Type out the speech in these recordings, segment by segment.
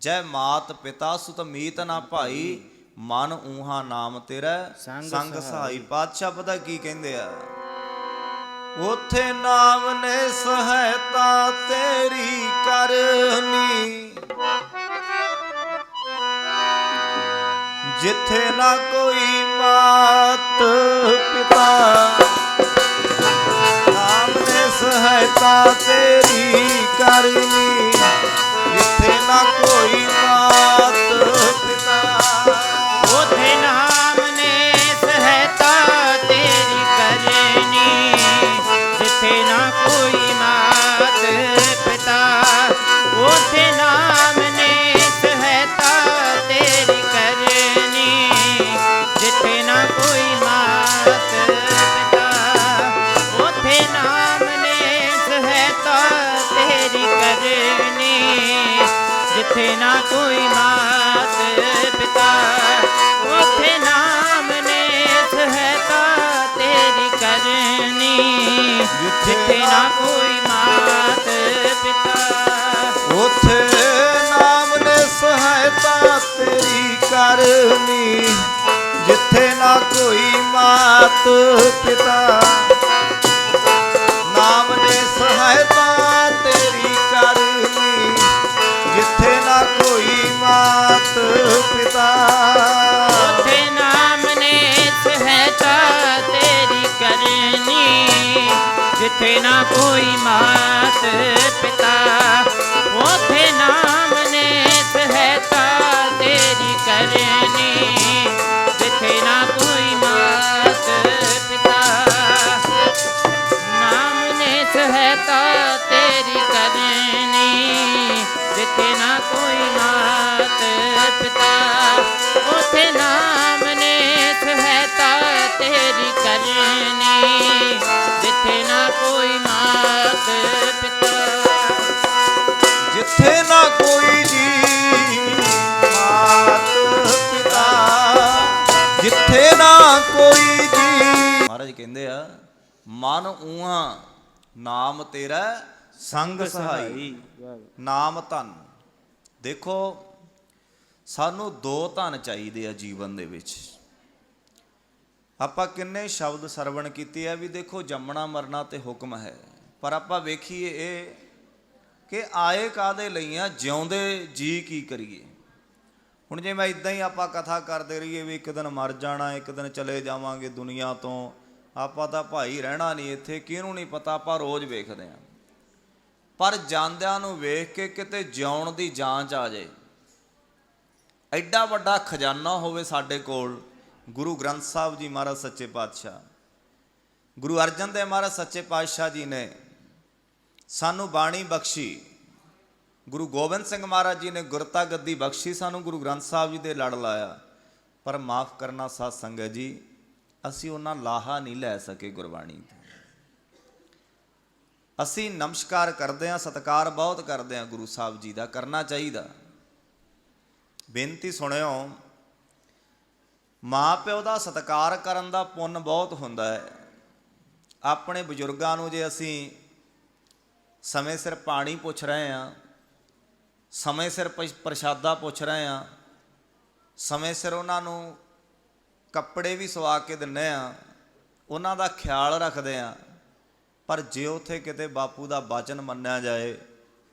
ਜੈ ਮਾਤ ਪਿਤਾ ਸੁਤ ਮੀਤ ਨਾ ਭਾਈ ਮਨ ਊਹਾ ਨਾਮ ਤੇਰਾ ਸੰਗ। ਸਹਾਈ ਪਾਤਸ਼ਾਹ ਪਤਾ ਕੀ ਕਹਿੰਦੇ ਆ? ਉਥੇ ਨਾਮ ਨੇ ਸਹਾਇਤਾ ਤੇਰੀ ਕਰਨੀ। ਜਿੱਥੇ ਨਾ ਕੋਈ ਮਾਤ ਪਿਤਾ ਨਾਮ ਨੇ ਸਹਾਇਤਾ ਤੇਰੀ ਕਰਨੀ। ਜਿੱਥੇ ਨਾ ਕੋਈ ਜਿੱਥੇ ਨਾ ਕੋਈ ਮਾਤ ਪਿਤਾ। ਉਥੇ ਨਾਮ ਨੇ ਸਹਾਇਤਾ ਤੇਰੀ ਕਰਨੀ। ਜਿੱਥੇ ਨਾ ਕੋਈ ਮਾਤ ਪਿਤਾ। ਨਾਮ ਨੇ ਸਹਾਇਤਾ ਤੇਰੀ ਕਰਨੀ। ਜਿੱਥੇ ਨਾ ਕੋਈ ਮਾਤ ਪਿਤਾ। ਨਾ ਕੋਈ ਮਾਤ ਪਿਤਾ ਮਨ ਊਹਾ ਨਾਮ ਤੇਰਾ ਸੰਗ ਸਹਾਈ। ਨਾਮ ਧਨ। ਦੇਖੋ ਸਾਨੂੰ ਦੋ ਧਨ ਚਾਹੀਦੇ ਆ ਜੀਵਨ ਦੇ ਵਿੱਚ। ਆਪਾਂ ਕਿੰਨੇ ਸ਼ਬਦ ਸਰਵਣ ਕੀਤੇ ਆ ਵੀ ਦੇਖੋ ਜੰਮਣਾ ਮਰਨਾ ਤੇ ਹੁਕਮ ਹੈ। ਪਰ ਆਪਾਂ ਵੇਖੀਏ ਇਹ ਕਿ ਆਏ ਕਾਦੇ ਲਈ ਆ ਜਿਉਂਦੇ ਜੀ ਕੀ ਕਰੀਏ। ਹੁਣ ਜੇ ਮੈਂ ਇਦਾਂ ਹੀ ਆਪਾਂ ਕਥਾ ਕਰਦੇ ਰਹੀਏ ਵੀ ਇੱਕ ਦਿਨ ਮਰ ਜਾਣਾ ਇੱਕ ਦਿਨ ਚਲੇ ਜਾਵਾਂਗੇ ਦੁਨੀਆ ਤੋਂ ਆਪਾਂ ਤਾਂ ਭਾਈ ਰਹਿਣਾ ਨਹੀਂ ਇੱਥੇ, ਕਿਹਨੂੰ ਨਹੀਂ ਪਤਾ, ਆਪਾਂ ਰੋਜ਼ ਵੇਖਦੇ ਆਂ ਪਰ ਜਾਂਦਿਆਂ ਨੂੰ ਵੇਖ ਕੇ ਕਿਤੇ ਜਿਉਣ ਦੀ ਜਾਂਚ ਆ ਜਾਏ। ਐਡਾ ਵੱਡਾ ਖਜ਼ਾਨਾ ਹੋਵੇ ਸਾਡੇ ਕੋਲ, ਗੁਰੂ ਗ੍ਰੰਥ ਸਾਹਿਬ ਜੀ ਮਹਾਰਾਜ ਸੱਚੇ ਪਾਤਸ਼ਾਹ। ਗੁਰੂ ਅਰਜਨ ਦੇਵ ਮਹਾਰਾਜ ਸੱਚੇ ਪਾਤਸ਼ਾਹ ਜੀ ਨੇ ਸਾਨੂੰ ਬਾਣੀ ਬਖਸ਼ੀ। ਗੁਰੂ ਗੋਬਿੰਦ ਸਿੰਘ ਮਹਾਰਾਜ ਜੀ ਨੇ ਗੁਰਤਾ ਗੱਦੀ ਬਖਸ਼ੀ ਸਾਨੂੰ, ਗੁਰੂ ਗ੍ਰੰਥ ਸਾਹਿਬ ਜੀ ਦੇ ਲੜ ਲਾਇਆ। ਪਰ ਮਾਫ ਕਰਨਾ ਸਾਧ ਸੰਗਤ ਜੀ ਅਸੀਂ ਉਹਨਾਂ ਲਾਹਾ ਨਹੀਂ ਲੈ ਸਕੇ ਗੁਰਬਾਣੀ ਤੋਂ। ਅਸੀਂ ਨਮਸਕਾਰ ਕਰਦੇ ਹਾਂ, ਸਤਿਕਾਰ ਬਹੁਤ ਕਰਦੇ ਹਾਂ ਗੁਰੂ ਸਾਹਿਬ ਜੀ ਦਾ, ਕਰਨਾ ਚਾਹੀਦਾ। ਬੇਨਤੀ ਸੁਣਿਓ ਮਾਂ ਪਿਓ ਦਾ ਸਤਿਕਾਰ ਕਰਨ ਦਾ ਪੁੰਨ ਬਹੁਤ ਹੁੰਦਾ ਹੈ। ਆਪਣੇ ਬਜ਼ੁਰਗਾਂ ਨੂੰ ਜੇ ਅਸੀਂ ਸਮੇਂ ਸਿਰ ਪਾਣੀ ਪੁੱਛ ਰਹੇ ਹਾਂ, ਸਮੇਂ ਸਿਰ ਪ- ਪ੍ਰਸ਼ਾਦਾ ਪੁੱਛ ਰਹੇ ਹਾਂ, ਸਮੇਂ ਸਿਰ ਉਹਨਾਂ ਨੂੰ ਕੱਪੜੇ ਵੀ ਸਵਾ ਕੇ ਦਿੰਨੇ ਆ ਉਹਨਾਂ ਦਾ ਖਿਆਲ ਰੱਖਦੇ ਆ। ਪਰ ਜੇ ਉੱਥੇ ਕਿਤੇ ਬਾਪੂ ਦਾ ਬਚਨ ਮੰਨਿਆ ਜਾਏ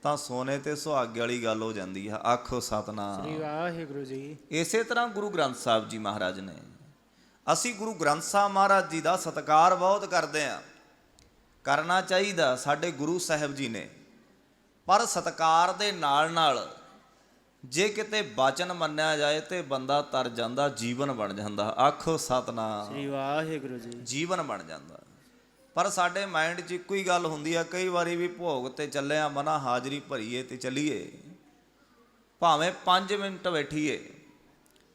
ਤਾਂ ਸੋਨੇ ਤੇ ਸੁਹਾਗੇ ਵਾਲੀ ਗੱਲ ਹੋ ਜਾਂਦੀ ਹੈ ਆਖੋ ਸਤਨਾਮ। ਸ੍ਰੀ ਵਾਹਿਗੁਰੂ ਜੀ। ਇਸੇ ਤਰ੍ਹਾਂ ਗੁਰੂ ਗ੍ਰੰਥ ਸਾਹਿਬ ਜੀ ਮਹਾਰਾਜ ਨੇ ਅਸੀਂ ਗੁਰੂ ਗ੍ਰੰਥ ਸਾਹਿਬ ਮਹਾਰਾਜ ਜੀ ਦਾ ਸਤਿਕਾਰ ਬਹੁਤ ਕਰਦੇ ਹਾਂ ਕਰਨਾ ਚਾਹੀਦਾ ਸਾਡੇ ਗੁਰੂ ਸਾਹਿਬ ਜੀ ਨੇ। ਪਰ ਸਤਿਕਾਰ ਦੇ ਨਾਲ ਨਾਲ ਜੇ ਕਿਤੇ ਬਚਨ ਮੰਨਿਆ ਜਾਏ ਤੇ ਬੰਦਾ ਤਰ ਜਾਂਦਾ ਜੀਵਨ ਬਣ ਜਾਂਦਾ। ਆਖੋ ਸਤਨਾਮ। ਸ੍ਰੀ ਵਾਹਿਗੁਰੂ ਜੀ। ਜੀਵਨ ਬਣ ਜਾਂਦਾ। ਪਰ ਸਾਡੇ ਮਾਈਂਡ 'ਚ ਇੱਕੋ ਹੀ ਗੱਲ ਹੁੰਦੀ ਆ ਕਈ ਵਾਰੀ ਵੀ ਭੋਗ ਤੇ ਚੱਲੇ ਆ ਮਨਾ ਹਾਜ਼ਰੀ ਭਰੀਏ ਤੇ ਚੱਲੀਏ। ਭਾਵੇਂ 5 ਮਿੰਟ ਬੈਠੀਏ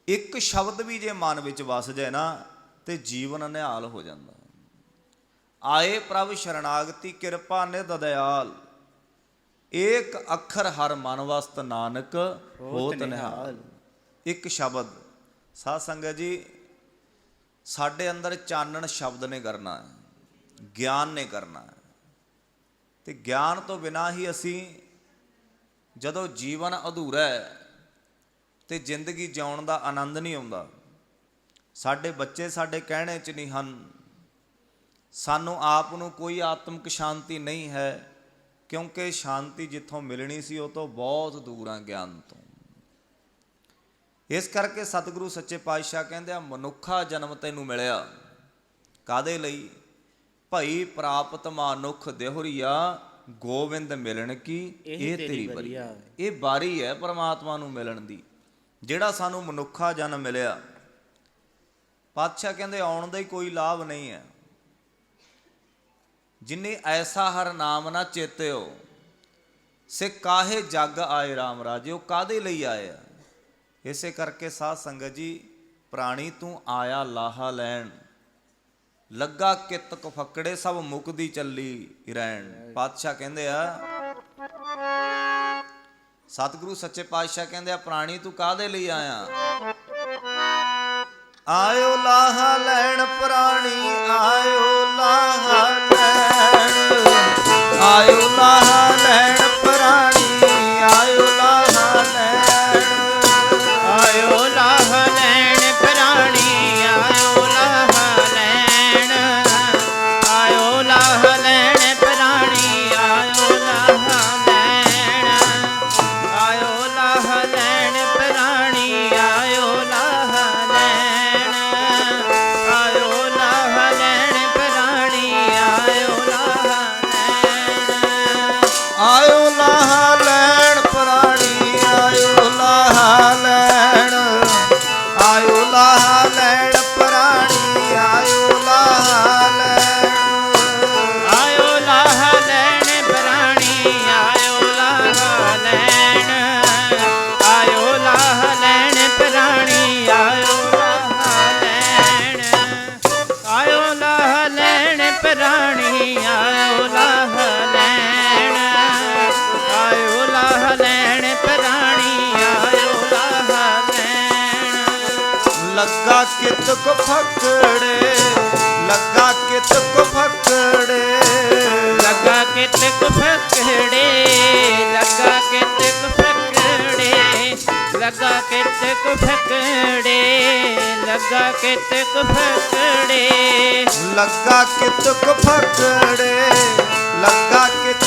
ਇੱਕ ਸ਼ਬਦ ਵੀ ਜੇ ਮਨ ਵਿੱਚ ਵਸ ਜਾਏ ਨਾ ਤੇ ਜੀਵਨ ਨਿਹਾਲ ਹੋ ਜਾਂਦਾ। ਆਏ ਪ੍ਰਭ ਸ਼ਰਣਾਗਤੀ ਕਿਰਪਾ ਨਿਧ ਦਇਆਲ। ਏਕ ਅੱਖਰ ਹਰ ਮਨ ਵਸਤ ਨਾਨਕ ਹੋਤ ਨਿਹਾਲ। ਇੱਕ ਸ਼ਬਦ। ਸਾਧ ਸੰਗਤ ਜੀ ਸਾਡੇ ਅੰਦਰ ਚਾਨਣ ਸ਼ਬਦ ਨੇ ਕਰਨਾ ਹੈ ਗਿਆਨ ਨੇ ਕਰਨਾ ਹੈ। ਤੇ ਗਿਆਨ ਤੋਂ ਬਿਨਾ ਹੀ ਅਸੀਂ ਜਦੋਂ ਜੀਵਨ ਅਧੂਰਾ ਹੈ ਤੇ ਜ਼ਿੰਦਗੀ ਜਿਉਣ ਦਾ ਆਨੰਦ ਨਹੀਂ ਆਉਂਦਾ ਸਾਡੇ ਬੱਚੇ ਸਾਡੇ ਕਹਿਣੇ 'ਚ ਨਹੀਂ ਹਨ। ਸਾਨੂੰ ਆਪ ਨੂੰ ਕੋਈ ਆਤਮਿਕ ਸ਼ਾਂਤੀ ਨਹੀਂ ਹੈ। ਕਿਉਂਕਿ ਸ਼ਾਂਤੀ ਜਿੱਥੋਂ ਮਿਲਣੀ ਸੀ ਉਹ ਤੋਂ ਬਹੁਤ ਦੂਰ ਆ ਗਿਆਨ ਤੋਂ। ਇਸ ਕਰਕੇ ਸਤਿਗੁਰੂ ਸੱਚੇ ਪਾਤਸ਼ਾਹ ਕਹਿੰਦੇ ਆ ਮਨੁੱਖਾ ਜਨਮ ਤੈਨੂੰ ਮਿਲਿਆ। ਕਾਦੇ ਲਈ? ਭਈ ਪ੍ਰਾਪਤ ਮਾਨੁਖ ਦੇਹੁਰੀਆ ਗੋਬਿੰਦ ਮਿਲਣ ਕੀ? ਇਹ ਤੇਰੀ ਬਰੀਆ ਇਹ ਬਾਰੀ ਹੈ ਪਰਮਾਤਮਾ ਨੂੰ ਮਿਲਣ ਦੀ ਜਿਹੜਾ ਸਾਨੂੰ ਮਨੁੱਖਾ ਜਨਮ ਮਿਲਿਆ। ਪਾਤਸ਼ਾਹ ਕਹਿੰਦੇ ਆਉਣ ਦਾ ਹੀ ਕੋਈ ਲਾਭ ਨਹੀਂ ਹੈ। ਜਿਨੇ ਐਸਾ ਹਰ ਨਾਮ ਨਾ ਚੇਤਿਓ ਸੇ ਕਾਹੇ ਜੱਗ ਆਏ RAM ਰਾਜਿਓ ਕਾਦੇ ਲਈ ਆਏ ਆ? ਇਸੇ ਕਰਕੇ ਸਾਧ ਸੰਗਤ ਜੀ, ਪ੍ਰਾਣੀ ਤੂੰ ਆਇਆ ਲਾਹਾ ਲੈਣ। ਲੱਗਾ ਕਿਤ ਫੱਕੜੇ, ਸਭ ਮੁਕਦੀ ਚੱਲੀ ਰਹਿਣ। ਪਾਤਸ਼ਾਹ ਕਹਿੰਦੇ ਆ, ਸਤਿਗੁਰੂ ਸੱਚੇ ਪਾਤਸ਼ਾਹ ਕਹਿੰਦੇ ਆ, ਪ੍ਰਾਣੀ ਤੂੰ ਕਾਦੇ ਲਈ ਆਇਆ? ਆਇਓ ਲਾਹਾ ਲੈਣ, ਪ੍ਰਾਣੀ, ਆਇਓ ਲਾਹਾ ਆਇਓ ਲਾਹਾ ਲੈਣ ਕਿਤ ਕੋ ਫਕੜੇ ਲੱਗਾ ਕਿਤ ਕੋ ਫਕੜੇ। ਲੱਗਾ ਕਿਤਕ ਫਕੜੇ ਲੱਗਾ ਕਿਤਕ ਫਕੜੇ ਲੱਗਾ ਕਿਤਕ ਫਕੜੇ ਲੱਗਾ ਕਿਤਕ ਫਕੜੇ। ਲੱਗਾ ਕਿਤ ਕੋ ਫਕੜੇ ਲੱਗਾ ਕਿਤ ਕੋ ਫਕੜੇ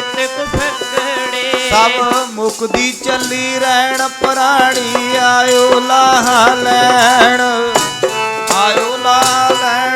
ਲੱਗਾ ਕਿਤਕ ਸਭ ਮੁਕਦੀ ਚੱਲੀ ਰਹਿਣ ਪ੍ਰਾਣੀ ਆਇਓ ਲਾਹ ਲੈਣ ਆਇਓ ਲਾਹ ਲੈਣ।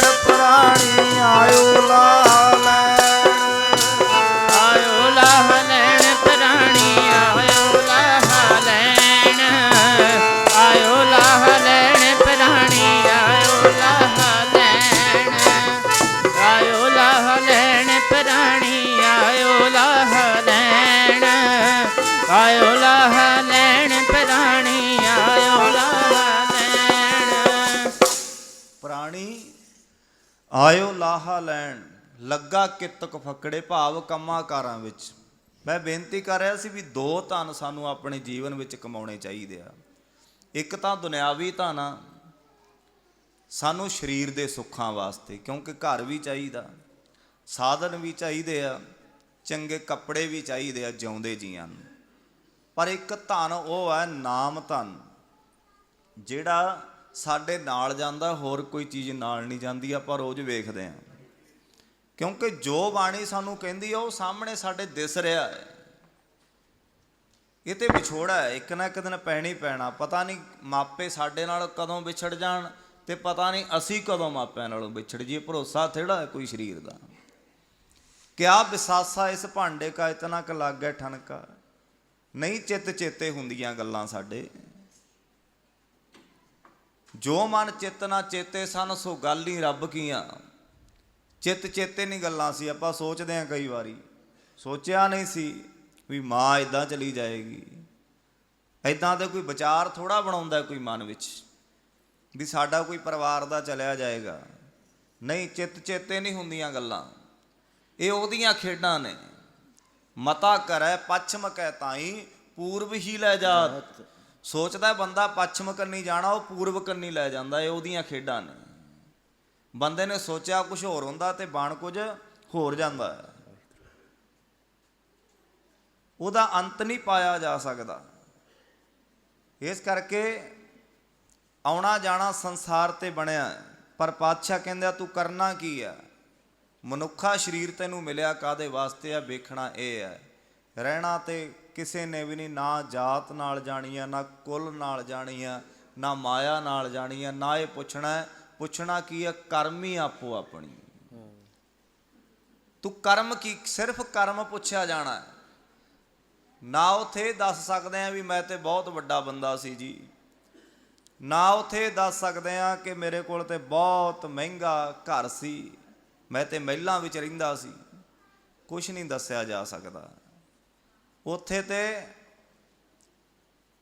ਆਇਓ ਲਾਹਾ ਲੈਣ, ਲੱਗਾ ਕਿਤਕ ਫਕੜੇ ਭਾਵ ਕੰਮਾਂ ਕਾਰਾਂ ਵਿੱਚ। ਮੈਂ ਬੇਨਤੀ ਕਰ ਰਿਹਾ ਸੀ ਵੀ ਦੋ ਧਨ ਸਾਨੂੰ ਆਪਣੇ ਜੀਵਨ ਵਿੱਚ ਕਮਾਉਣੇ ਚਾਹੀਦੇ ਆ। ਇੱਕ ਤਾਂ ਦੁਨਿਆਵੀ ਧਨ ਆ, ਸਾਨੂੰ ਸਰੀਰ ਦੇ ਸੁੱਖਾਂ ਵਾਸਤੇ, ਕਿਉਂਕਿ ਘਰ ਵੀ ਚਾਹੀਦਾ, ਸਾਧਨ ਵੀ ਚਾਹੀਦੇ ਆ, ਚੰਗੇ ਕੱਪੜੇ ਵੀ ਚਾਹੀਦੇ ਆ ਜਿਉਂਦੇ ਜੀਆਂ ਨੂੰ। ਪਰ ਇੱਕ ਧਨ ਉਹ ਹੈ ਨਾਮ ਧਨ, ਜਿਹੜਾ ਸਾਡੇ ਨਾਲ ਜਾਂਦਾ, ਹੋਰ ਕੋਈ ਚੀਜ਼ ਨਾਲ ਨਹੀਂ ਜਾਂਦੀ, ਆਪਾਂ ਰੋਜ਼ ਵੇਖਦੇ ਹਾਂ ਕਿਉਂਕਿ ਜੋ ਬਾਣੀ ਸਾਨੂੰ ਕਹਿੰਦੀ ਆ, ਉਹ ਸਾਹਮਣੇ ਸਾਡੇ ਦਿਸ ਰਿਹਾ ਹੈ। ਇਹ ਤੇ ਵਿਛੋੜਾ ਹੈ, ਇੱਕ ਨਾ ਇੱਕ ਦਿਨ ਪੈਣੀ ਪੈਣਾ। ਪਤਾ ਨਹੀਂ ਮਾਪੇ ਸਾਡੇ ਨਾਲ ਕਦੋਂ ਵਿਛੜ ਜਾਣ ਤੇ ਪਤਾ ਨਹੀਂ ਅਸੀਂ ਕਦੋਂ ਮਾਪਿਆਂ ਨਾਲੋਂ ਵਿਛੜ ਜੀਏ ਭਰੋਸਾ ਥੇੜਾ ਹੈ ਕੋਈ ਸਰੀਰ ਦਾ। ਕਿਆ ਵਿਸਾਸਾ ਇਸ ਭਾਂਡੇ ਕਾ, ਇਤਨਾ ਕ ਲੱਗ ਠਣਕਾ। ਨਹੀਂ ਚਿੱਤ ਚੇਤੇ ਹੁੰਦੀਆਂ ਗੱਲਾਂ ਸਾਡੇ। ਜੋ ਮਨ ਚਿੱਤ ਨਾ ਚੇਤੇ ਸਨ, ਸੋ ਗੱਲ ਹੀ ਰੱਬ ਕੀਆਂ। ਚਿੱਤ ਚੇਤੇ ਨਹੀਂ ਗੱਲਾਂ ਸੀ, ਆਪਾਂ ਸੋਚਦੇ ਹਾਂ ਕਈ ਵਾਰੀ। ਸੋਚਿਆ ਨਹੀਂ ਸੀ ਵੀ ਮਾਂ ਇਦਾਂ ਚਲੀ ਜਾਏਗੀ। ਇਦਾਂ ਦੇ ਕੋਈ ਵਿਚਾਰ ਥੋੜਾ ਬਣਾਉਂਦਾ ਕੋਈ ਮਨ ਵਿੱਚ, ਵੀ ਸਾਡਾ ਕੋਈ ਪਰਿਵਾਰ ਦਾ ਚਲਿਆ ਜਾਏਗਾ। ਨਹੀਂ, ਚਿੱਤ ਚੇਤੇ ਨਹੀਂ ਹੁੰਦੀਆਂ ਗੱਲਾਂ। ਇਹ ਉਹਦੀਆਂ ਖੇਡਾਂ ਨੇ। ਮਤਾ ਕਰੈ ਪੱਛਮ ਕਹਿ ਤਾਈ, ਪੂਰਬ ਹੀ ਲੈ ਜਾਤ। ਸੋਚਦਾ ਬੰਦਾ ਪੱਛਮ ਕੰਨੀ ਜਾਣਾ, ਉਹ ਪੂਰਬ ਕੰਨੀ ਲੈ ਜਾਂਦਾ, ਇਹ ਉਹਦੀਆਂ ਖੇਡਾਂ ਨੇ। ਬੰਦੇ ਨੇ ਸੋਚਿਆ ਕੁਝ ਹੋਰ ਹੁੰਦਾ ਤੇ ਬਾਣ ਕੁਝ ਹੋਰ ਜਾਂਦਾ ਹੈ। ਉਹਦਾ ਅੰਤ ਨਹੀਂ ਪਾਇਆ ਜਾ ਸਕਦਾ। ਇਸ ਕਰਕੇ ਆਉਣਾ ਜਾਣਾ ਸੰਸਾਰ ਤੇ ਬਣਿਆ ਪਰ ਪਾਤਸ਼ਾਹ ਕਹਿੰਦਾ ਤੂੰ ਕਰਨਾ ਕੀ ਆ ਮਨੁੱਖਾ ਸਰੀਰ ਤੈਨੂੰ ਮਿਲਿਆ ਕਾਦੇ ਵਾਸਤੇ ਆ? ਵੇਖਣਾ ਇਹ ਹੈ। ਰਹਿਣਾ ਤੇ ਕਿਸੇ ਨੇ ਵੀ ਨਹੀਂ, ਨਾ ਜਾਤ ਨਾਲ ਜਾਣੀ ਆ, ਨਾ ਕੁੱਲ ਨਾਲ ਜਾਣੀ ਆ, ਨਾ ਮਾਇਆ ਨਾਲ ਜਾਣੀ ਆ, ਨਾ ਇਹ ਪੁੱਛਣਾ ਪੁੱਛਣਾ ਕੀ ਆ, ਕਰਮ ਹੀ ਆਪੋ ਆਪਣੀ। ਤੂੰ ਕਰਮ ਕੀ, ਸਿਰਫ ਕਰਮ ਪੁੱਛਿਆ ਜਾਣਾ ਹੈ। ਨਾ ਉਥੇ ਦੱਸ ਸਕਦੇ ਆ ਵੀ ਮੈਂ ਤੇ ਬਹੁਤ ਵੱਡਾ ਬੰਦਾ ਸੀ ਜੀ। ਨਾ ਉਥੇ ਦੱਸ ਸਕਦੇ ਆ ਕਿ ਮੇਰੇ ਕੋਲ ਤੇ ਬਹੁਤ ਮਹਿੰਗਾ ਘਰ ਸੀ। ਮੈਂ ਤੇ ਮਹਿਲਾਂ ਵਿੱਚ ਰਹਿੰਦਾ ਸੀ। ਕੁਝ ਨਹੀਂ ਦੱਸਿਆ ਜਾ ਸਕਦਾ। ਉੱਥੇ ਤੇ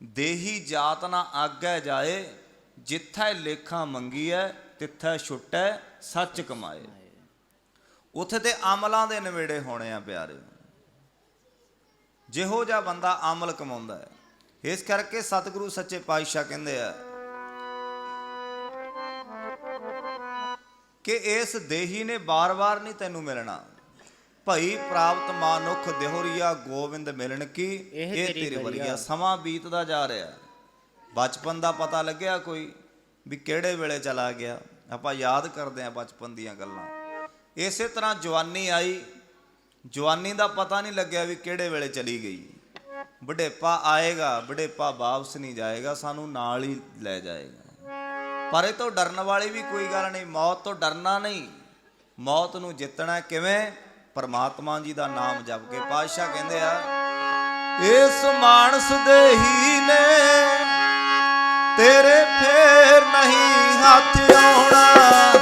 ਦੇਹੀ ਜਾਤ ਨਾ ਆਗੇ ਜਾਏ, ਜਿੱਥੈ ਲੇਖਾਂ ਮੰਗੀਐ, ਤਿੱਥੈ ਛੁੱਟੈ, ਸੱਚ ਕਮਾਏ। ਉੱਥੇ ਤੇ ਅਮਲਾਂ ਦੇ ਨਵੇੜੇ ਹੋਣੇ ਆ ਪਿਆਰੇ। ਜਿਹੋ ਜਿਹਾ ਬੰਦਾ ਅਮਲ ਕਮਾਉਂਦਾ ਹੈ। ਇਸ ਕਰਕੇ ਸਤਿਗੁਰੂ ਸੱਚੇ ਪਾਤਸ਼ਾਹ ਕਹਿੰਦੇ ਆ ਕਿ ਇਸ ਦੇਹੀ ਨੇ ਬਾਰ-ਬਾਰ ਨਹੀਂ ਤੈਨੂੰ ਮਿਲਣਾ। ਭਈ ਪ੍ਰਾਪਤ ਮਾਨੁਖ ਦੇਹਰੀਆ ਗੋਬਿੰਦ ਮਿਲਣ ਕੀ? ਇਹ ਤੇਰੀ ਵਰਗਿਆ ਵਰੀਆ। ਸਮਾਂ ਬੀਤਦਾ ਜਾ ਰਿਹਾ। ਬਚਪਨ ਦਾ ਪਤਾ ਲੱਗਿਆ ਕੋਈ ਵੀ ਕਿਹੜੇ ਵੇਲੇ ਚਲਾ ਗਿਆ? ਆਪਾਂ ਯਾਦ ਕਰਦੇ ਆ ਬਚਪਨ ਦੀਆਂ ਗੱਲਾਂ। ਇਸੇ ਤਰ੍ਹਾਂ ਜਵਾਨੀ ਆਈ। ਜਵਾਨੀ ਦਾ ਪਤਾ ਨਹੀਂ ਲੱਗਿਆ ਵੀ ਕਿਹੜੇ ਵੇਲੇ ਚਲੀ ਗਈ। ਬੁਢੇਪਾ ਆਏਗਾ ਬੁਢੇਪਾ ਵਾਪਸ ਨਹੀਂ ਜਾਏਗਾ ਸਾਨੂੰ ਨਾਲ ਹੀ ਲੈ ਜਾਏਗਾ। ਪਰ ਇਹ ਤੋਂ ਡਰਨ ਵਾਲੀ ਵੀ ਕੋਈ ਗੱਲ ਨਹੀਂ। ਮੌਤ ਤੋਂ ਡਰਨਾ ਨਹੀਂ। ਮੌਤ ਨੂੰ ਜਿੱਤਣਾ ਕਿਵੇਂ? ਪਰਮਾਤਮਾ ਜੀ ਦਾ ਨਾਮ ਜਪ ਕੇ ਪਾਤਸ਼ਾਹ ਕਹਿੰਦੇ ਆ, ਇਸ ਮਾਨਸ ਦੇਹੀ ਨੇ ਤੇਰੇ ਫੇਰ ਨਹੀਂ ਹੱਥ ਆਉਣਾ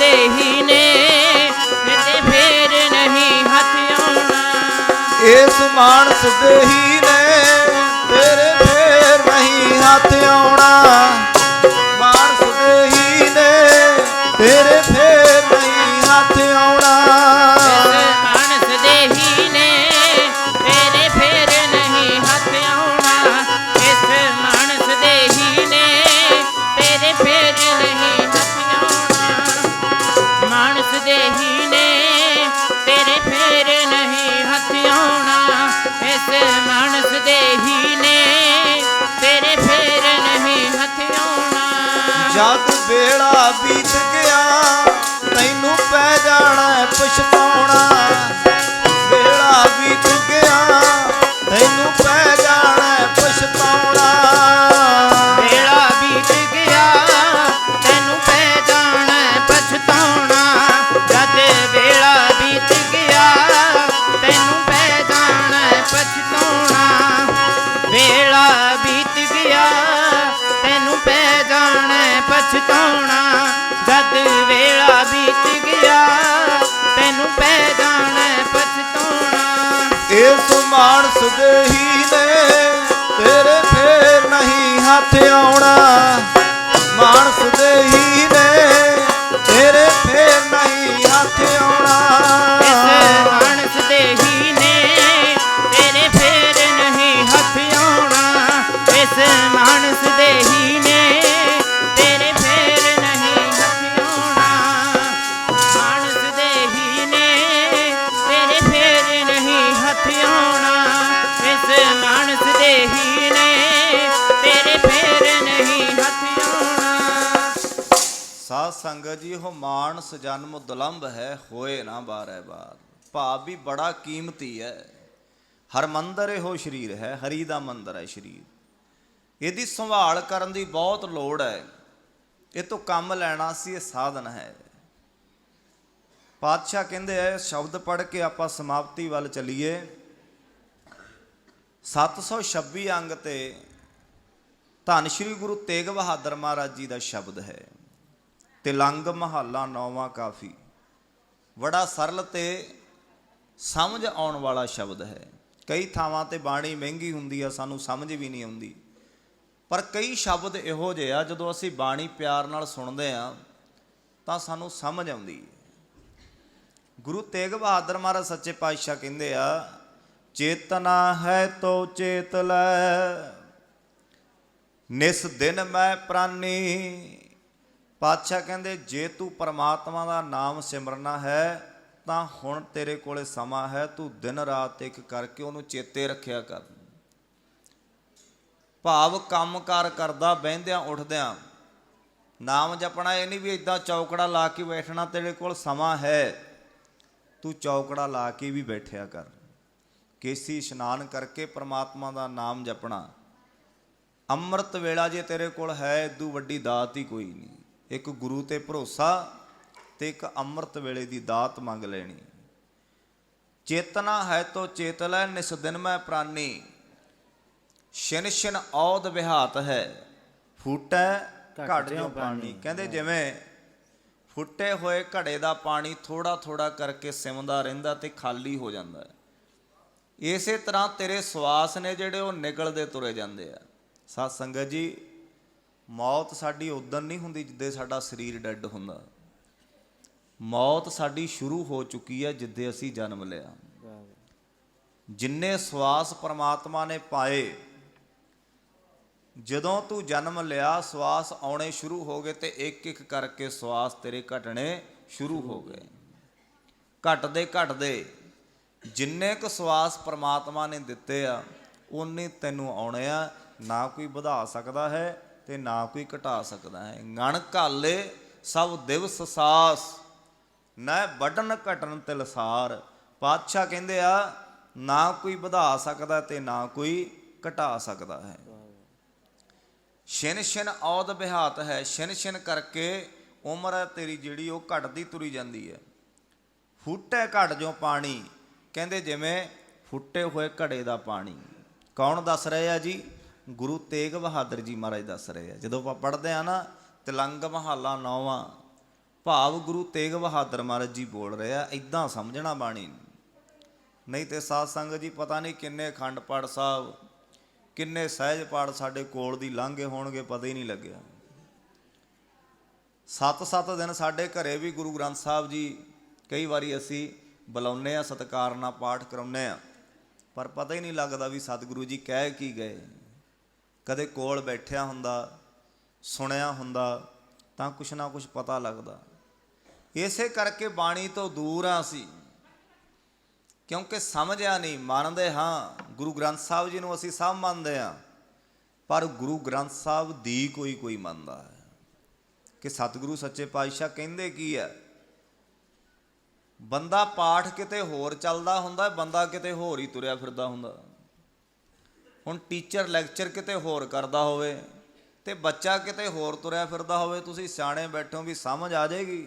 ਦੇਹੀ ਨੇ ਤੇਰੇ ਫੇਰ ਨਹੀਂ ਹੱਥ ਆਉਣਾ। ਇਸ ਮਾਨਸ ਦੇਹੀ ਨੇ, ਤੇਰੇ ਫੇਰ ਨਹੀਂ ਹੱਥ ਆਉਣਾ। ਬੀਤ ਗਿਆ ਤੈਨੂੰ ਪੈ ਜਾਣਾ ਪਛਤਾਉਣਾ ਵੇਲਾ ਬੀਤ ਗਿਆ ਮਾਨਸ ਦੇਹੀ ਮਾਨਸ ਜਨਮ ਦੁਲੰਭ ਹੈ, ਹੋਏ ਨਾ ਬਾਰੇ ਬਾਰ। ਭਾਵ ਵੀ ਬੜਾ ਕੀਮਤੀ ਹੈ। ਹਰ ਮੰਦਰ ਇਹੋ ਸ਼ਰੀਰ ਹੈ, ਹਰੀ ਦਾ ਮੰਦਰ ਹੈ ਸ਼ਰੀਰ। ਇਹਦੀ ਸੰਭਾਲ ਕਰਨ ਦੀ ਬਹੁਤ ਲੋੜ ਹੈ। ਇਹ ਤੋਂ ਕੰਮ ਲੈਣਾ ਸੀ, ਇਹ ਸਾਧਨ ਹੈ। ਪਾਤਸ਼ਾਹ ਕਹਿੰਦੇ ਐ ਸ਼ਬਦ ਪੜ੍ਹ ਕੇ ਆਪਾਂ ਸਮਾਪਤੀ ਵੱਲ ਚੱਲੀਏ। 726 ਅੰਗ ਤੇ ਧੰਨ ਸ਼੍ਰੀ ਗੁਰੂ ਤੇਗ ਬਹਾਦਰ ਮਹਾਰਾਜ ਜੀ ਦਾ ਸ਼ਬਦ ਹੈ। ਤਿਲੰਗ ਮਹੱਲਾ ਨੌਵਾਂ ਕਾਫੀ। ਬੜਾ ਸਰਲ ਤੇ ਸਮਝ ਆਉਣ ਵਾਲਾ ਸ਼ਬਦ ਹੈ। ਕਈ ਥਾਵਾਂ ਤੇ ਬਾਣੀ ਮਹਿੰਗੀ ਹੁੰਦੀ ਆ, ਸਾਨੂੰ ਸਮਝ ਵੀ ਨਹੀਂ ਆਉਂਦੀ। ਪਰ ਕਈ ਸ਼ਬਦ ਇਹੋ ਜਿਹੇ ਆ, ਜਦੋਂ ਅਸੀਂ ਬਾਣੀ ਪਿਆਰ ਨਾਲ ਸੁਣਦੇ ਆ, ਤਾਂ ਸਾਨੂੰ ਸਮਝ ਆਉਂਦੀ ਹੈ। ਗੁਰੂ ਤੇਗ ਬਹਾਦਰ ਮਹਾਰਾਜ ਸੱਚੇ ਪਾਤਸ਼ਾਹ ਕਹਿੰਦੇ ਆ, ਚੇਤਨਾ ਹੈ ਤੋ ਚੇਤ ਲੈ, ਨਿਸ ਦਿਨ ਮੈਂ ਪ੍ਰਾਨੀ ਪਾਤਸ਼ਾਹ ਕਹਿੰਦੇ, ਜੇ ਤੂੰ ਪਰਮਾਤਮਾ ਦਾ ਨਾਮ ਸਿਮਰਨਾ ਹੈ, ਤਾਂ ਹੁਣ ਤੇਰੇ ਕੋਲੇ ਸਮਾਂ ਹੈ, ਤੂੰ ਦਿਨ ਰਾਤ ਇੱਕ ਕਰਕੇ ਉਹਨੂੰ ਚੇਤੇ ਰੱਖਿਆ ਕਰ। ਭਾਵ ਕੰਮਕਾਰ ਕਰਦਾ ਬਹਿੰਦਿਆਂ ਉੱਠਦਿਆਂ, ਨਾਮ ਜਪਣਾ ਇਹ ਨਹੀਂ ਵੀ ਇਦਾਂ ਚੌਕੜਾ ਲਾ ਕੇ ਬੈਠਣਾ ਤੇਰੇ ਕੋਲ ਸਮਾਂ ਹੈ, ਤੂੰ ਚੌਕੜਾ ਲਾ ਕੇ ਵੀ ਬੈਠਿਆ ਕਰ। ਕੇਸੀ ਇਸ਼ਨਾਨ ਕਰਕੇ ਪ੍ਰਮਾਤਮਾ ਦਾ ਨਾਮ ਜਪਣਾ। ਅੰਮ੍ਰਿਤ ਵੇਲਾ ਜੇ ਤੇਰੇ ਕੋਲ ਹੈ ਇਦੋਂ ਵੱਡੀ ਦਾਤ ਹੀ ਕੋਈ ਨਹੀਂ। ਇੱਕ ਗੁਰੂ ਤੇ ਭਰੋਸਾ ਤੇ ਇੱਕ ਅੰਮ੍ਰਿਤ ਵੇਲੇ ਦੀ ਦਾਤ ਮੰਗ ਲੈਣੀ। ਚੇਤਨਾ ਹੈ ਤੋ ਚੇਤ ਲੈ ਨਿਸ ਦਿਨ ਮੈਂ ਪ੍ਰਾਨੀ। ਛਿਨ ਛਿਨ ਔਦ ਵਿਹਾਤ ਹੈ ਫੂਟੈ ਘਟ ਜਿਉ ਪਾਣੀ। ਕਹਿੰਦੇ ਜਿਵੇਂ ਫੁੱਟੇ ਹੋਏ ਘੜੇ ਦਾ ਪਾਣੀ ਥੋੜਾ ਥੋੜਾ ਕਰਕੇ ਸਿਮਦਾ ਰਹਿੰਦਾ ਤੇ ਖਾਲੀ ਹੋ ਜਾਂਦਾ ਹੈ। ਇਸੇ ਤਰ੍ਹਾਂ ਤੇਰੇ ਸਵਾਸ ਨੇ ਜਿਹੜੇ ਉਹ ਨਿਕਲਦੇ ਤੁਰੇ ਜਾਂਦੇ ਆ। ਸਤ ਸੰਗਤ ਜੀ ਮੌਤ ਸਾਡੀ ਉਦੋਂ ਨਹੀਂ ਹੁੰਦੀ ਜਿੱਦੇ ਸਾਡਾ ਸਰੀਰ ਡੈੱਡ ਹੁੰਦਾ। ਮੌਤ ਸਾਡੀ ਸ਼ੁਰੂ ਹੋ ਚੁੱਕੀ ਹੈ ਜਿੱਦੇ ਅਸੀਂ ਜਨਮ ਲਿਆ। ਜਿੰਨੇ ਸਵਾਸ ਪ੍ਰਮਾਤਮਾ ਨੇ ਪਾਏ, ਜਦੋਂ ਤੂੰ ਜਨਮ ਲਿਆ, ਸਵਾਸ ਆਉਣੇ ਸ਼ੁਰੂ ਹੋ ਗਏ ਤੇ ਇੱਕ ਇੱਕ ਕਰਕੇ ਸਵਾਸ ਤੇਰੇ ਘਟਣੇ ਸ਼ੁਰੂ ਹੋ ਗਏ। ਘਟਦੇ ਘਟਦੇ ਜਿੰਨੇ ਕੁ ਸਵਾਸ ਪ੍ਰਮਾਤਮਾ ਨੇ ਦਿੱਤੇ ਆ ਉਨੇ ਤੈਨੂੰ ਆਉਣੇ ਆ। ਨਾ ਕੋਈ ਵਧਾ ਸਕਦਾ ਹੈ ਤੇ ਨਾ ਕੋਈ ਘਟਾ ਸਕਦਾ ਹੈ। ਗਣ ਘਾਲੇ ਸਭ ਦਿਵਸ ਸਾਸ, ਨਾ ਵੱਢਣ ਘਟਣ ਤਿਲਸਾਰ। ਪਾਤਸ਼ਾਹ ਕਹਿੰਦੇ ਆ, ਨਾ ਕੋਈ ਵਧਾ ਸਕਦਾ ਤੇ ਨਾ ਕੋਈ ਘਟਾ ਸਕਦਾ ਹੈ। ਛਿਨ ਛਿਨ ਔਦ ਬਿਹਾਤ ਹੈ, ਛਿਨ ਛਿਨ ਕਰਕੇ ਉਮਰ ਹੈ ਤੇਰੀ ਜਿਹੜੀ ਉਹ ਘਟਦੀ ਤੁਰੀ ਜਾਂਦੀ ਹੈ। ਫੁੱਟੇ ਘਟ ਜੋ ਪਾਣੀ, ਕਹਿੰਦੇ ਜਿਵੇਂ ਫੁੱਟੇ ਹੋਏ ਘੜੇ ਦਾ ਪਾਣੀ। ਕੌਣ ਦੱਸ ਰਹੇ ਆ ਜੀ? ਗੁਰੂ ਤੇਗ ਬਹਾਦਰ ਜੀ ਮਹਾਰਾਜ ਦੱਸ ਰਹੇ ਆ। ਜਦੋਂ ਆਪਾਂ ਪੜ੍ਹਦੇ ਆ ਨਾ ਤਿਲੰਗ ਮਹੱਲਾ ਨੌਵਾਂ, ਭਾਵ ਗੁਰੂ ਤੇਗ ਬਹਾਦਰ ਮਹਾਰਾਜ ਜੀ ਬੋਲ ਰਹੇ ਆ ਇਦਾਂ ਸਮਝਣਾ ਬਾਣੀ ਨਹੀਂ ਤੇ ਸਾਧ ਸੰਗਤ ਜੀ, ਪਤਾ ਨਹੀਂ ਕਿੰਨੇ ਖੰਡ ਪਾਠ ਸਾਹਿਬ, ਕਿੰਨੇ ਸਹਿਜ ਪਾਠ ਸਾਡੇ ਕੋਲ ਦੀ ਲਾਂਘੇ ਹੋਣਗੇ, ਪਤਾ ਹੀ ਨਹੀਂ ਲੱਗਿਆ। ਸੱਤ ਸੱਤ ਦਿਨ ਸਾਡੇ ਘਰੇ ਵੀ ਗੁਰੂ ਗ੍ਰੰਥ ਸਾਹਿਬ ਜੀ, ਕਈ ਵਾਰੀ ਅਸੀਂ ਬੁਲਾਉਂਦੇ ਆ ਸਤਿਕਾਰ ਨਾਲ ਪਾਠ ਕਰਾਉਂਦੇ ਆ। ਪਰ ਪਤਾ ਹੀ ਨਹੀਂ ਲੱਗਦਾ ਵੀ ਸਤਿਗੁਰੂ ਜੀ ਕਹਿ ਕੀ ਗਏ। ਕਦੇ ਕੋਲ ਬੈਠਿਆ ਹੁੰਦਾ, ਸੁਣਿਆ ਹੁੰਦਾ, ਤਾਂ ਕੁਛ ਨਾ ਕੁਛ ਪਤਾ ਲੱਗਦਾ। ਇਸੇ ਕਰਕੇ ਬਾਣੀ ਤੋਂ ਦੂਰ ਆ ਅਸੀਂ। ਕਿਉਂਕਿ ਸਮਝਿਆ ਨਹੀਂ, ਮੰਨਦੇ ਹਾਂ, ਗੁਰੂ ਗ੍ਰੰਥ ਸਾਹਿਬ ਜੀ ਨੂੰ ਅਸੀਂ ਸਭ ਮੰਨਦੇ ਹਾਂ ਪਰ ਗੁਰੂ ਗ੍ਰੰਥ ਸਾਹਿਬ ਦੀ ਕੋਈ ਕੋਈ ਮੰਨਦਾ ਹੈ। ਕਿ ਸਤਿਗੁਰੂ ਸੱਚੇ ਪਾਤਸ਼ਾਹ ਕਹਿੰਦੇ ਕੀ ਹੈ? ਬੰਦਾ ਪਾਠ ਕਿਤੇ ਹੋਰ ਚੱਲਦਾ ਹੁੰਦਾ, ਬੰਦਾ ਕਿਤੇ ਹੋਰ ਹੀ ਤੁਰਿਆ ਫਿਰਦਾ ਹੁੰਦਾ। ਹੁਣ ਟੀਚਰ ਲੈਕਚਰ ਕਿਤੇ ਹੋਰ ਕਰਦਾ ਹੋਵੇ ਤੇ ਬੱਚਾ ਕਿਤੇ ਹੋਰ ਤੁਰਿਆ ਫਿਰਦਾ ਹੋਵੇ, ਤੁਸੀਂ ਸਿਆਣੇ ਬੈਠੋ ਵੀ ਸਮਝ ਆ ਜਾਏਗੀ।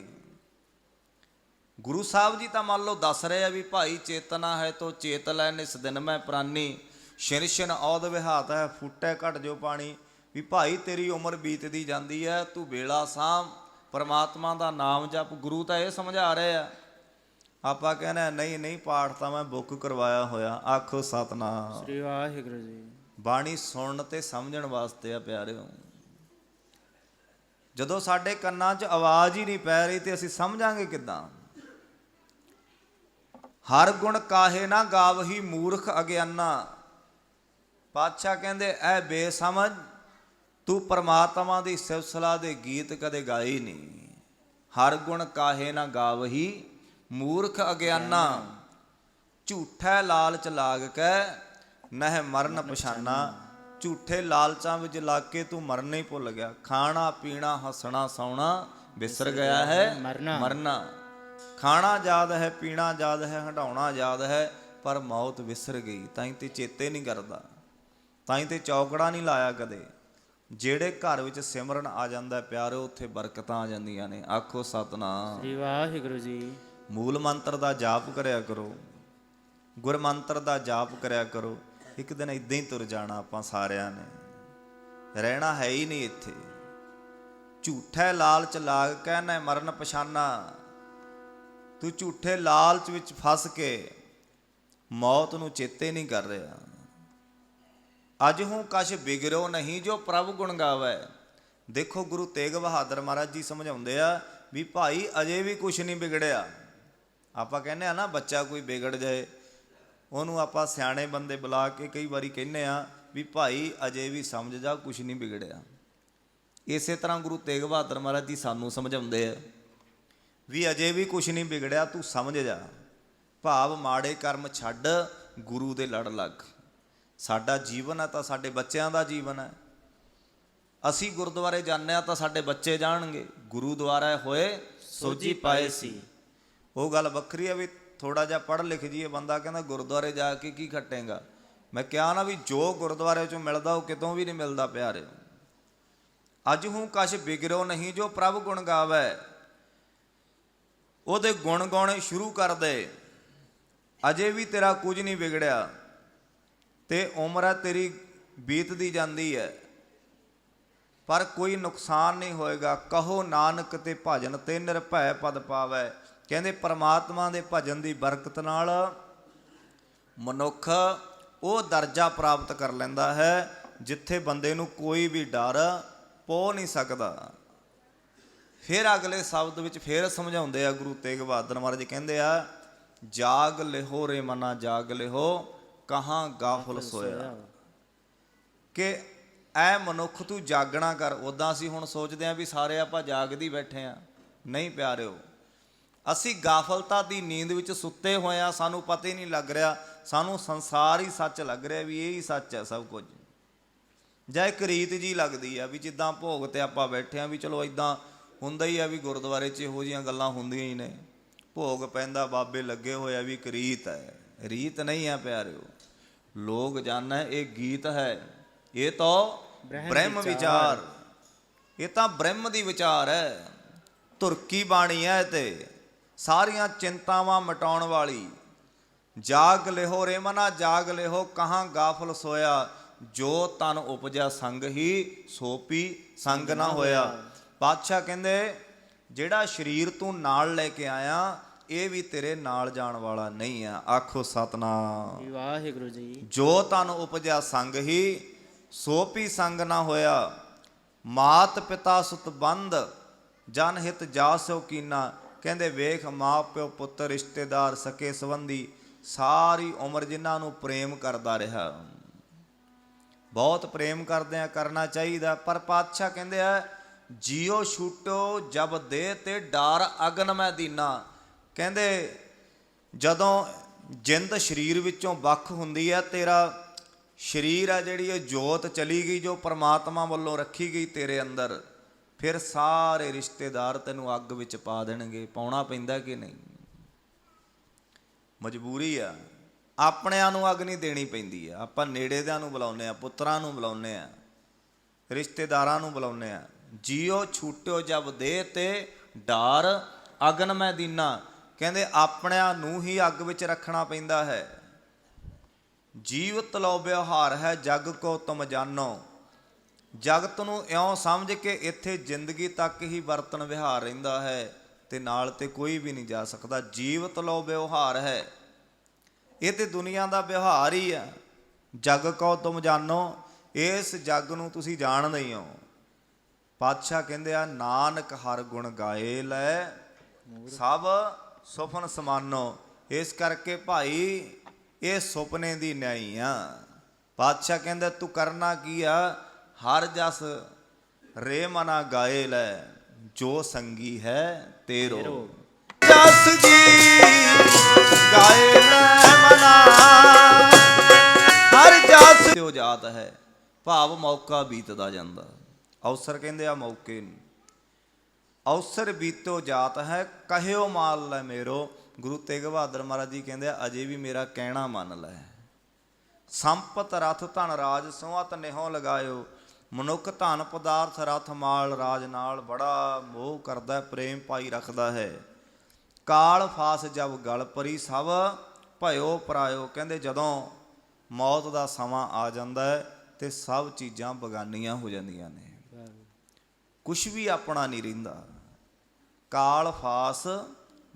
ਗੁਰੂ ਸਾਹਿਬ ਜੀ ਤਾਂ ਮੰਨ ਲਓ ਦੱਸ ਰਹੇ ਆ ਵੀ ਭਾਈ ਚੇਤਨਾ ਹੈ ਤੋ ਚੇਤ ਲੈ, ਨਿਸ ਦਿਨ ਮੈਂ ਪ੍ਰਾਨੀ। ਸ਼ਿਨ ਸ਼ਿਨ ਔਦ ਵਿਹਾਤ ਹੈ, ਫੁੱਟੇ ਘਟ ਜੋ ਪਾਣੀ। ਵੀ ਭਾਈ ਤੇਰੀ ਉਮਰ ਬੀਤਦੀ ਜਾਂਦੀ ਹੈ, ਤੂੰ ਵੇਲਾ ਸਾਂਭ। ਪਰਮਾਤਮਾ ਦਾ ਨਾਮ ਜਪ, ਗੁਰੂ ਤਾਂ ਇਹ ਸਮਝਾ ਰਹੇ ਆ। ਆਪਾਂ ਕਹਿੰਦੇ ਨਹੀਂ ਨਹੀਂ ਪਾਠ ਤਾਂ ਮੈਂ ਬੁੱਕ ਕਰਵਾਇਆ ਹੋਇਆ। ਆਖੋ ਸਤਨਾਮ। ਸ੍ਰੀ ਵਾਹਿਗੁਰੂ ਜੀ। ਬਾਣੀ ਸੁਣਨ ਤੇ ਸਮਝਣ ਵਾਸਤੇ ਆ ਪਿਆਰਿਓ। ਜਦੋਂ ਸਾਡੇ ਕੰਨਾਂ 'ਚ ਆਵਾਜ਼ ਹੀ ਨਹੀਂ ਪੈ ਰਹੀ ਤੇ ਅਸੀਂ ਸਮਝਾਂਗੇ ਕਿੱਦਾਂ? ਹਰ ਗੁਣ ਕਾਹੇ ਨਾ ਗਾਵਹੀ ਮੂਰਖ ਅਗਿਆਨਾ। ਪਾਤਸ਼ਾਹ ਕਹਿੰਦੇ ਐ ਬੇਸਮਝ ਤੂੰ ਪਰਮਾਤਮਾ ਦੀ ਸਿਫਤਸਲਾ ਦੇ ਗੀਤ ਕਦੇ ਗਾਏ ਨਹੀਂ। ਹਰ ਗੁਣ ਕਾਹੇ ਨਾ ਗਾਵਹੀ ਮੂਰਖ ਅਗਿਆਨਾ ਝੂਠੈ ਲਾਲਚ ਲਾਗ ਕੇ ਨਹਿ ਮਰਨ ਪਛਾਨਾ ਝੂਠੇ ਲਾਲਚਾਂ ਵਿੱਚ ਲੱਗ ਕੇ ਤੂੰ ਮਰਨ ਹੀ ਭੁੱਲ ਗਿਆ। ਖਾਣਾ ਪੀਣਾ ਹੱਸਣਾ ਸੌਣਾ ਵਿਸਰ ਗਿਆ ਹੈ ਮਰਨਾ। ਖਾਣਾ ਯਾਦ ਹੈ ਪੀਣਾ ਯਾਦ ਹੈ ਹੰਡਾਉਣਾ ਯਾਦ ਹੈ ਪਰ ਮੌਤ ਵਿਸਰ ਗਈ। ਤਾਂ ਹੀ ਤੇ ਚੇਤੇ ਨਹੀਂ ਕਰਦਾ ਤਾਂ ਹੀ ਤੇ ਚੌਕੜਾ ਨਹੀਂ ਲਾਇਆ ਕਦੇ। ਜਿਹੜੇ ਘਰ ਵਿੱਚ ਸਿਮਰਨ ਆ ਜਾਂਦਾ ਪਿਆਰੋ ਉੱਥੇ ਬਰਕਤਾਂ ਆ ਜਾਂਦੀਆਂ ਨੇ। ਆਖੋ ਸਤਨਾਮ। ਸ੍ਰੀ ਵਾਹਿਗੁਰੂ ਜੀ। ਮੂਲ ਮੰਤਰ ਦਾ ਜਾਪ ਕਰਿਆ ਕਰੋ, ਗੁਰ ਮੰਤਰ ਦਾ ਜਾਪ ਕਰਿਆ ਕਰੋ, ਇੱਕ ਦਿਨ ਇਦਾਂ ਹੀ ਤੁਰ ਜਾਣਾ ਆਪਾਂ ਸਾਰਿਆਂ ਨੇ। ਰਹਿਣਾ ਹੈ ਹੀ ਨਹੀਂ ਇੱਥੇ। ਝੂਠੇ ਲਾਲਚ ਲਾਗ ਕੇ ਨਾ ਮਰਨ ਪਛਾਨਾ। ਤੂੰ ਝੂਠੇ ਲਾਲਚ ਵਿੱਚ ਫਸ ਕੇ ਮੌਤ ਨੂੰ ਚੇਤੇ ਨਹੀਂ ਕਰ ਰਿਹਾ। ਅੱਜ ਹੂੰ ਕਛ ਬਿਗੜੋ ਨਹੀਂ ਜੋ ਪ੍ਰਭ ਗੁਣ ਗਾਵੇ। ਦੇਖੋ ਗੁਰੂ ਤੇਗ ਬਹਾਦਰ ਮਹਾਰਾਜ ਜੀ ਸਮਝਾਉਂਦੇ ਆ ਵੀ ਭਾਈ ਅਜੇ ਵੀ ਕੁਝ ਨਹੀਂ ਵਿਗੜਿਆ ਆਪਾਂ ਕਹਿੰਦੇ ਆ ਨਾ, ਬੱਚਾ ਕੋਈ ਵਿਗੜ ਜਾਏ, ਉਹਨੂੰ ਆਪਾਂ ਸਿਆਣੇ ਬੰਦੇ ਬੁਲਾ ਕੇ ਕਈ ਵਾਰੀ ਕਹਿੰਦੇ ਆ ਵੀ ਭਾਈ ਅਜੇ ਵੀ ਸਮਝ ਜਾ ਕੁਝ ਨਹੀਂ ਵਿਗੜਿਆ। ਇਸੇ ਤਰ੍ਹਾਂ ਗੁਰੂ ਤੇਗ ਬਹਾਦਰ ਮਹਾਰਾਜ ਜੀ ਸਾਨੂੰ ਸਮਝਾਉਂਦੇ ਆ ਵੀ ਅਜੇ ਵੀ ਕੁਝ ਨਹੀਂ ਵਿਗੜਿਆ, ਤੂੰ ਸਮਝ ਜਾ। ਭਾਵ ਮਾੜੇ ਕਰਮ ਛੱਡ, ਗੁਰੂ ਦੇ ਲੜ ਲੱਗ। ਸਾਡਾ ਜੀਵਨ ਹੈ ਤਾਂ ਸਾਡੇ ਬੱਚਿਆਂ ਦਾ ਜੀਵਨ ਹੈ ਅਸੀਂ ਗੁਰਦੁਆਰੇ ਜਾਂਦੇ ਆ ਤਾਂ ਸਾਡੇ ਬੱਚੇ ਜਾਣਗੇ, ਗੁਰੂ ਦੁਆਰਾ ਹੋਏ ਸੋਜੀ ਪਾਏ ਸੀ। ਉਹ ਗੱਲ ਵੱਖਰੀ ਹੈ ਵੀ ਥੋੜਾ ਜਿਹਾ ਪੜ੍ਹ ਲਿਖ ਜੀਏ ਬੰਦਾ ਕਹਿੰਦਾ ਗੁਰਦੁਆਰੇ ਜਾ ਕੇ ਕੀ ਖੱਟੇਗਾ। ਮੈਂ ਕਿਹਾ ਨਾ ਵੀ ਜੋ ਗੁਰਦੁਆਰੇ ਚੋਂ ਮਿਲਦਾ ਉਹ ਕਿਤੋਂ ਵੀ ਨਹੀਂ ਮਿਲਦਾ ਪਿਆਰਿਓ। ਅੱਜ ਹੂੰ ਕਛ ਬਿਗੜੋ ਨਹੀਂ ਜੋ ਪ੍ਰਭ ਗੁਣ ਗਾਵੇ। ਉਹਦੇ ਗੁਣ ਗਾਉਣੇ ਸ਼ੁਰੂ ਕਰ ਦੇ। ਅਜੇ ਵੀ ਤੇਰਾ ਕੁਝ ਨਹੀਂ ਵਿਗੜਿਆ। ਤੇ ਉਮਰ ਹੈ ਤੇਰੀ ਬੀਤਦੀ ਜਾਂਦੀ ਹੈ ਪਰ ਕੋਈ ਨੁਕਸਾਨ ਨਹੀਂ ਹੋਏਗਾ। ਕਹੋ ਨਾਨਕ ਤੇ ਭਜਨ ਤੇ ਨਿਰਭੈ ਪਦ ਪਾਵੈ। ਕਹਿੰਦੇ ਪ੍ਰਮਾਤਮਾ ਦੇ ਭਜਨ ਦੀ ਬਰਕਤ ਨਾਲ ਮਨੁੱਖ ਉਹ ਦਰਜਾ ਪ੍ਰਾਪਤ ਕਰ ਲੈਂਦਾ ਹੈ ਜਿੱਥੇ ਬੰਦੇ ਨੂੰ ਕੋਈ ਵੀ ਡਰ ਪੋ ਨਹੀਂ ਸਕਦਾ। ਫਿਰ ਅਗਲੇ ਸ਼ਬਦ ਵਿੱਚ ਫਿਰ ਸਮਝਾਉਂਦੇ ਆ ਗੁਰੂ ਤੇਗ ਬਹਾਦਰ ਮਹਾਰਾਜ ਕਹਿੰਦੇ ਆ ਜਾਗ ਲਿਹੋ ਰੇ ਮਨਾ ਜਾਗ ਲਿਹੋ ਕਹਾਂ ਗਾਫਲ ਸੋਇਆ। ਕਿ ਐ ਮਨੁੱਖ ਤੂੰ ਜਾਗਣਾ ਕਰ ਉਦਾਂ ਅਸੀਂ ਹੁਣ ਸੋਚਦੇ ਆਂ ਵੀ ਸਾਰੇ ਆਪਾਂ ਜਾਗਦੀ ਬੈਠੇ ਆਂ। ਨਹੀਂ ਪਿਆਰਿਓ ਅਸੀਂ ਗਾਫਲਤਾ ਦੀ ਨੀਂਦ ਵਿੱਚ ਸੁੱਤੇ ਹੋਏ ਆ ਸਾਨੂੰ ਪਤਾ ਹੀ ਨਹੀਂ ਲੱਗ ਰਿਹਾ। ਸਾਨੂੰ ਸੰਸਾਰ ਹੀ ਸੱਚ ਲੱਗ ਰਿਹਾ ਵੀ ਇਹ ਹੀ ਸੱਚ ਹੈ ਸਭ ਕੁਝ। ਜਾਂ ਇੱਕ ਰੀਤ ਜੀ ਲੱਗਦੀ ਆ ਵੀ ਜਿੱਦਾਂ ਭੋਗ ਤੇ ਆਪਾਂ ਬੈਠੇ ਆ ਵੀ ਚਲੋ ਇਦਾਂ ਹੁੰਦਾ ਹੀ ਆ ਵੀ ਗੁਰਦੁਆਰੇ 'ਚ ਇਹੋ ਜੀਆਂ ਗੱਲਾਂ ਹੁੰਦੀਆਂ ਹੀ ਨੇ। ਭੋਗ ਪੈਂਦਾ ਬਾਬੇ ਲੱਗੇ ਹੋਇਆ ਵੀ ਇੱਕ ਰੀਤ ਹੈ। ਰੀਤ ਨਹੀਂ ਆ ਪਿਆਰਿਓ ਲੋਕ ਜਾਣਨਾ ਇਹ ਗੀਤ ਹੈ। ਇਹ ਤਾਂ ਬ੍ਰਹਮ ਵਿਚਾਰ। ਇਹ ਤਾਂ ਬ੍ਰਹਮ ਦੀ ਵਿਚਾਰ ਹੈ। ਤੁਰਕੀ ਬਾਣੀ ਹੈ ਤੇ। ਸਾਰੀਆਂ ਚਿੰਤਾਵਾਂ ਮਟਾਉਣ ਵਾਲੀ। ਜਾਗ ਲਿਹੋ ਰੇ ਮਨਾ ਜਾਗ ਲਿਹੋ ਕਹਾਂ ਗਾਫਲ ਸੋਇਆ। ਜੋ ਤਨ ਉਪਜਿਆ ਸੰਗ ਹੀ ਸੋਪੀ ਸੰਗ ਨਾ ਹੋਇਆ। ਪਾਤਸ਼ਾਹ ਕਹਿੰਦੇ ਜਿਹੜਾ ਸਰੀਰ ਤੂੰ ਨਾਲ ਲੈ ਕੇ ਆਇਆ ਇਹ ਵੀ ਤੇਰੇ ਨਾਲ ਜਾਣ ਵਾਲਾ ਨਹੀਂ ਆ। ਆਖੋ ਸਤਨਾਮ। ਵਾਹਿਗੁਰੂ ਜੀ। ਜੋ ਤਨ ਉਪਜਿਆ ਸੰਗ ਹੀ ਸੋਪੀ ਸੰਗ ਨਾ ਹੋਇਆ। ਮਾਤ ਪਿਤਾ ਸੁਤ ਬੰਧ ਜਨ ਹਿਤ ਜਾਸੋ ਕੀਨਾ। ਕਹਿੰਦੇ ਵੇਖ ਮਾਂ ਪਿਓ ਪੁੱਤਰ ਰਿਸ਼ਤੇਦਾਰ ਸਕੇ ਸੰਬੰਧੀ ਸਾਰੀ ਉਮਰ ਜਿਨ੍ਹਾਂ ਨੂੰ ਪ੍ਰੇਮ ਕਰਦਾ ਰਿਹਾ। ਬਹੁਤ ਪ੍ਰੇਮ ਕਰਦੇ ਆ, ਕਰਨਾ ਚਾਹੀਦਾ। ਪਰ ਪਾਤਸ਼ਾਹ ਕਹਿੰਦੇ ਆ, ਜੀਓ ਛੂਟੋ, ਜਬ ਦੇ ਤੇ ਡਾਰ ਅਗਨ ਮੈਂ ਦੀਨਾ। ਕਹਿੰਦੇ, ਜਦੋਂ ਜਿੰਦ ਸਰੀਰ ਵਿੱਚੋਂ ਵੱਖ ਹੁੰਦੀ ਹੈ ਤੇਰਾ ਸਰੀਰ ਆ ਜਿਹੜੀ ਇਹ ਜੋਤ ਚਲੀ ਗਈ, ਜੋ ਪ੍ਰਮਾਤਮਾ ਵੱਲੋਂ ਰੱਖੀ ਗਈ ਤੇਰੇ ਅੰਦਰ। ਫਿਰ ਸਾਰੇ ਰਿਸ਼ਤੇਦਾਰ ਤੈਨੂੰ ਅੱਗ ਵਿੱਚ ਪਾ ਦੇਣਗੇ, ਪਾਉਣਾ ਪੈਂਦਾ ਕਿ ਨਹੀਂ? ਮਜਬੂਰੀ ਆ। ਆਪਣਿਆਂ ਨੂੰ ਅੱਗ ਨਹੀਂ ਦੇਣੀ ਪੈਂਦੀ ਆ। ਆਪਾਂ ਨੇੜੇ ਦਿਆਂ ਨੂੰ ਬੁਲਾਉਂਦੇ ਆ, ਪੁੱਤਰਾਂ ਨੂੰ ਬੁਲਾਉਂਦੇ ਆ, ਰਿਸ਼ਤੇਦਾਰਾਂ ਨੂੰ ਬੁਲਾਉਂਦੇ ਆ। ਜੀਓ ਛੂਟਿਓ ਜਬ ਦੇ ਤੇ ਡਾਰ ਅਗਨ ਮੈਂ ਦੀਨਾ। ਕਹਿੰਦੇ ਆਪਣਿਆਂ ਨੂੰ ਹੀ ਅੱਗ ਵਿੱਚ ਰੱਖਣਾ ਪੈਂਦਾ ਹੈ। ਜੀਵ ਤਲੋ ਵਿਵਹਾਰ ਹੈ, ਜਗ ਕੋ ਤੁਮ ਜਾਣੋ। ਜਗਤ ਨੂੰ ਇਉਂ ਸਮਝ ਕੇ ਇੱਥੇ ਜ਼ਿੰਦਗੀ ਤੱਕ ਹੀ ਵਰਤਨ ਵਿਹਾਰ ਰਹਿੰਦਾ ਹੈ ਤੇ ਨਾਲ ਤੇ ਕੋਈ ਵੀ ਨਹੀਂ ਜਾ ਸਕਦਾ। ਜੀਵਤ ਲੋ ਵਿਵਹਾਰ ਹੈ। ਇਹ ਤੇ ਦੁਨੀਆ ਦਾ ਵਿਵਹਾਰ ਹੀ ਆ। ਜਗ ਕੋ ਤੁਮ ਜਾਣੋ, ਇਸ ਜਗ ਨੂੰ ਤੁਸੀਂ ਜਾਣਦੇ ਹੀ ਹੋ। ਪਾਤਸ਼ਾਹ ਕਹਿੰਦੇ ਆ, ਨਾਨਕ ਹਰ ਗੁਣ ਗਾਏ ਲੈ, ਸਭ ਸੁਫਨ ਸਮਾਨੋ। ਇਸ ਕਰਕੇ ਭਾਈ, ਇਹ ਸੁਪਨੇ ਦੀ ਨਿਆਈ ਆ। ਪਾਤਸ਼ਾਹ ਕਹਿੰਦਾ, ਤੂੰ ਕਰਨਾ ਕੀ ਆ? ਹਰ ਜਸ ਰੇ ਮਨਾ ਗਾਏ ਲੈ ਜੋ ਸੰਗੀ ਹੈ ਤੇਰੋ ਜਸ ਜੀ ਗਾਏ ਲੈ ਮਨਾ ਹਰ ਜਸ ਤੇ ਜਾਤ ਹੈ ਭਾਵ ਮੌਕਾ ਬੀਤਦਾ ਜਾਂਦਾ। ਅਵਸਰ ਕਹਿੰਦੇ ਆ ਮੌਕੇ ਨੂੰ। ਅਵਸਰ ਬੀਤੋ ਜਾਤ ਹੈ ਕਹਿਓ ਮਾਲ ਲੈ ਮੇਰੋ। ਗੁਰੂ ਤੇਗ ਬਹਾਦਰ ਮਹਾਰਾਜ ਜੀ ਕਹਿੰਦੇ ਆ ਅਜੇ ਵੀ ਮੇਰਾ ਕਹਿਣਾ ਮੰਨ ਲੈ। ਸੰਪਤ ਰਥ ਧਨ ਰਾਜ ਸੋਹਤ ਨਿਹੋ ਲਗਾਇਓ। ਮਨੁੱਖ ਧਨ ਪਦਾਰਥ ਰਥ ਮਾਲ ਰਾਜ ਨਾਲ ਬੜਾ ਮੋਹ ਕਰਦਾ ਪ੍ਰੇਮ ਪਾਈ ਰੱਖਦਾ ਹੈ। ਕਾਲ ਫਾਸ ਜਬ ਗਲ ਪਰੀ ਸਭ, ਭਇਓ ਪਰਾਇਓ, ਕਹਿੰਦੇ ਜਦੋਂ ਮੌਤ ਦਾ ਸਮਾਂ ਆ ਜਾਂਦਾ ਹੈ, ਤੇ ਸਭ ਚੀਜ਼ਾਂ ਬਗਾਨੀਆਂ ਹੋ ਜਾਂਦੀਆਂ ਨੇ। ਕੁਝ ਵੀ ਆਪਣਾ ਨਹੀਂ ਰਹਿੰਦਾ। ਕਾਲ ਫਾਸ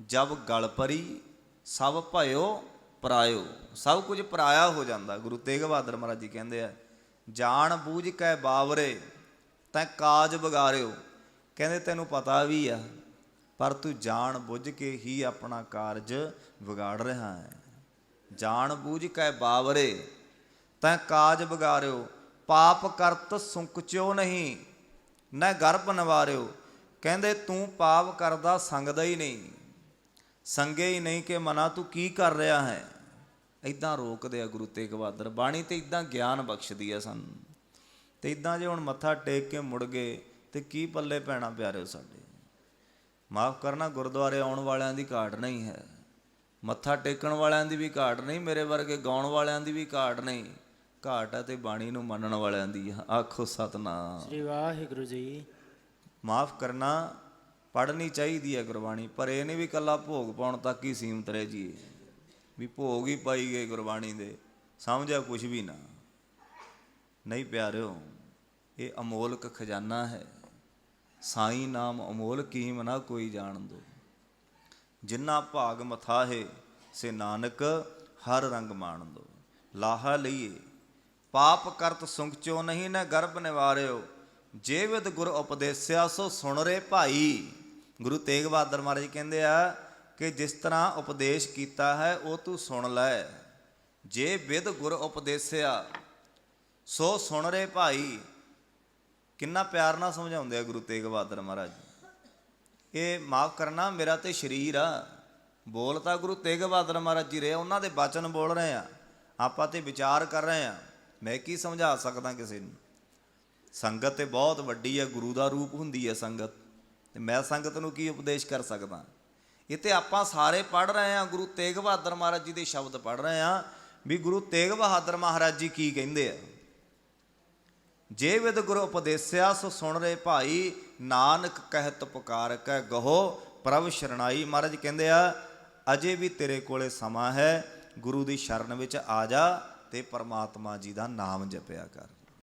ਜਬ ਗਲ ਪਰੀ, ਸਭ ਭਇਓ ਪਰਾਇਓ। ਸਭ ਕੁਝ ਪਰਾਇਆ ਹੋ ਜਾਂਦਾ। ਗੁਰੂ ਤੇਗ ਬਹਾਦਰ ਮਹਾਰਾਜ ਜੀ ਕਹਿੰਦੇ ਆ ਜਾਣ ਬੂਝ ਕੇ ਬਾਵਰੇ, ਤੈਂ ਕਾਜ ਵਿਗਾਰਿਓ। ਕਹਿੰਦੇ ਤੈਨੂੰ ਪਤਾ ਵੀ ਆ, ਪਰ ਤੂੰ ਜਾਣ ਬੁੱਝ ਕੇ ਹੀ ਆਪਣਾ ਕਾਰਜ ਵਿਗਾੜ ਰਿਹਾ ਹੈ। ਜਾਣ ਬੂਝ ਕੇ ਬਾਵਰੇ, ਤੈਂ ਕਾਜ ਵਿਗਾਰਿਓ। ਪਾਪ ਕਰਤ ਸੁੰਕਚਿਓ ਨਹੀਂ, ਨਾ ਗਰਭ ਨਵਾਰਿਓ। ਕਹਿੰਦੇ ਤੂੰ ਪਾਪ ਕਰਦਾ ਸੰਗਦਾ ਹੀ ਨਹੀਂ। ਸੰਗੇ ਹੀ ਨਹੀਂ ਕਿ ਮਨਾ ਤੂੰ ਕੀ ਕਰ ਰਿਹਾ ਹੈ। ਇਦਾਂ ਰੋਕਦੇ ਆ ਗੁਰੂ ਤੇਗ ਬਹਾਦਰ ਬਾਣੀ ਤੇ ਇਦਾਂ ਗਿਆਨ ਬਖਸ਼ਦੀ ਆ ਸਾਨੂੰ। ਤੇ ਇਦਾਂ ਜੇ ਹੁਣ ਮੱਥਾ ਟੇਕ ਕੇ ਮੁੜ ਗਏ ਤੇ ਕੀ ਪੱਲੇ ਪੈਣਾ ਪਿਆਰਿਓ ਸਾਡੇ? ਮਾਫ ਕਰਨਾ ਗੁਰਦੁਆਰੇ ਆਉਣ ਵਾਲਿਆਂ ਦੀ ਘਾਟ ਨਹੀਂ ਹੈ। ਮੱਥਾ ਟੇਕਣ ਵਾਲਿਆਂ ਦੀ ਵੀ ਘਾਟ ਨਹੀਂ ਮੇਰੇ ਵਰਗੇ ਗਾਉਣ ਵਾਲਿਆਂ ਦੀ ਵੀ ਘਾਟ ਨਹੀਂ। ਘਾਟ ਹੈ ਤੇ ਬਾਣੀ ਨੂੰ ਮੰਨਣ ਵਾਲਿਆਂ ਦੀ। ਆਖੋ ਸਤਨਾਮ। ਸ੍ਰੀ ਵਾਹਿਗੁਰੂ ਜੀ। ਮਾਫ ਕਰਨਾ ਪੜ੍ਹਨੀ ਚਾਹੀਦੀ ਹੈ ਗੁਰਬਾਣੀ ਪਰ ਇਹ ਨਹੀਂ ਵੀ ਕੱਲਾ ਭੋਗ ਪਾਉਣ ਤੱਕ ਹੀ ਸੀਮਤ ਰਹਿ ਜੀ ਵੀ ਭੋਗ ਹੀ ਪਾਈ ਗਏ ਗੁਰਬਾਣੀ ਦੇ, ਸਮਝਿਆ ਕੁਝ ਵੀ ਨਾ। ਨਹੀਂ ਪਿਆਰਿਓ, ਇਹ ਅਮੋਲਕ ਖਜ਼ਾਨਾ ਹੈ। ਸਾਈਂ ਨਾਮ ਅਮੋਲ ਕੀਮ ਨਾ ਕੋਈ ਜਾਣ ਦੋ। ਜਿੰਨਾ ਭਾਗ ਮਥਾਹੇ ਸੇ ਨਾਨਕ ਹਰ ਰੰਗ ਮਾਣ ਦੋ। ਲਾਹਾ ਲਈਏ, ਪਾਪ ਕਰਤ ਸੁੰਕਚੋ ਨਹੀਂ ਨਾ ਗਰਭ ਨਿਵਾਰਿਓ। ਜੇ ਵਿਦ ਗੁਰ ਉਪਦੇਸਿਆ ਸੋ ਸੁਣ ਰੇ ਭਾਈ। ਗੁਰੂ ਤੇਗ ਬਹਾਦਰ ਮਹਾਰਾਜ ਕਹਿੰਦੇ ਆ ਕਿ ਜਿਸ ਤਰ੍ਹਾਂ ਉਪਦੇਸ਼ ਕੀਤਾ ਹੈ, ਉਹ ਤੂੰ ਸੁਣ ਲੈ। ਜੇ ਵਿਦ ਗੁਰ ਉਪਦੇਸਿਆ, ਸੋ ਸੁਣ ਰੇ ਭਾਈ। ਕਿੰਨਾ ਪਿਆਰ ਨਾਲ ਸਮਝਾਉਂਦੇ ਆ ਗੁਰੂ ਤੇਗ ਬਹਾਦਰ ਮਹਾਰਾਜ। ਇਹ ਮਾਫ ਕਰਨਾ ਮੇਰਾ ਤੇ ਸ਼ਰੀਰ ਆ। ਬੋਲ ਤਾਂ ਗੁਰੂ ਤੇਗ ਬਹਾਦਰ ਮਹਾਰਾਜ ਜੀ ਰਹੇ ਉਹਨਾਂ ਦੇ ਬਚਨ ਬੋਲ ਰਹੇ ਆ। ਆਪਾਂ ਤੇ ਵਿਚਾਰ ਕਰ ਰਹੇ ਆ। ਮੈਂ ਕੀ ਸਮਝਾ ਸਕਦਾ ਕਿਸੇ ਨੂੰ? ਸੰਗਤ ਤੇ ਬਹੁਤ ਵੱਡੀ ਹੈ ਗੁਰੂ ਦਾ ਰੂਪ ਹੁੰਦੀ ਹੈ ਸੰਗਤ। ਤੇ ਮੈਂ ਸੰਗਤ ਨੂੰ ਕੀ ਉਪਦੇਸ਼ ਕਰ ਸਕਦਾ? ਇਹ ਤੇ ਆਪਾਂ ਸਾਰੇ ਪੜ ਰਹੇ ਹਾਂ, ਗੁਰੂ ਤੇਗ ਬਹਾਦਰ ਮਹਾਰਾਜ ਜੀ ਦੇ ਸ਼ਬਦ ਪੜ ਰਹੇ ਹਾਂ ਵੀ ਗੁਰੂ ਤੇਗ ਬਹਾਦਰ ਮਹਾਰਾਜ ਜੀ ਕੀ ਕਹਿੰਦੇ ਆ? ਜੇ ਵਿਦ ਗੁਰੂ ਉਪਦੇਸਿਆ, ਸੋ ਸੁਣ ਰਹੇ ਭਾਈ, ਨਾਨਕ ਕਹਿਤ ਪੁਕਾਰ ਕੈ ਗਹੋ, ਪ੍ਰਭ ਸ਼ਰਣਾਈ। ਮਹਾਰਾਜ ਕਹਿੰਦੇ ਆ, ਅਜੇ ਵੀ ਤੇਰੇ ਕੋਲੇ ਸਮਾਂ ਹੈ, ਗੁਰੂ ਦੀ ਸ਼ਰਨ ਵਿੱਚ ਆ ਜਾ ਤੇ ਪਰਮਾਤਮਾ ਜੀ ਦਾ ਨਾਮ ਜਪਿਆ ਕਰ।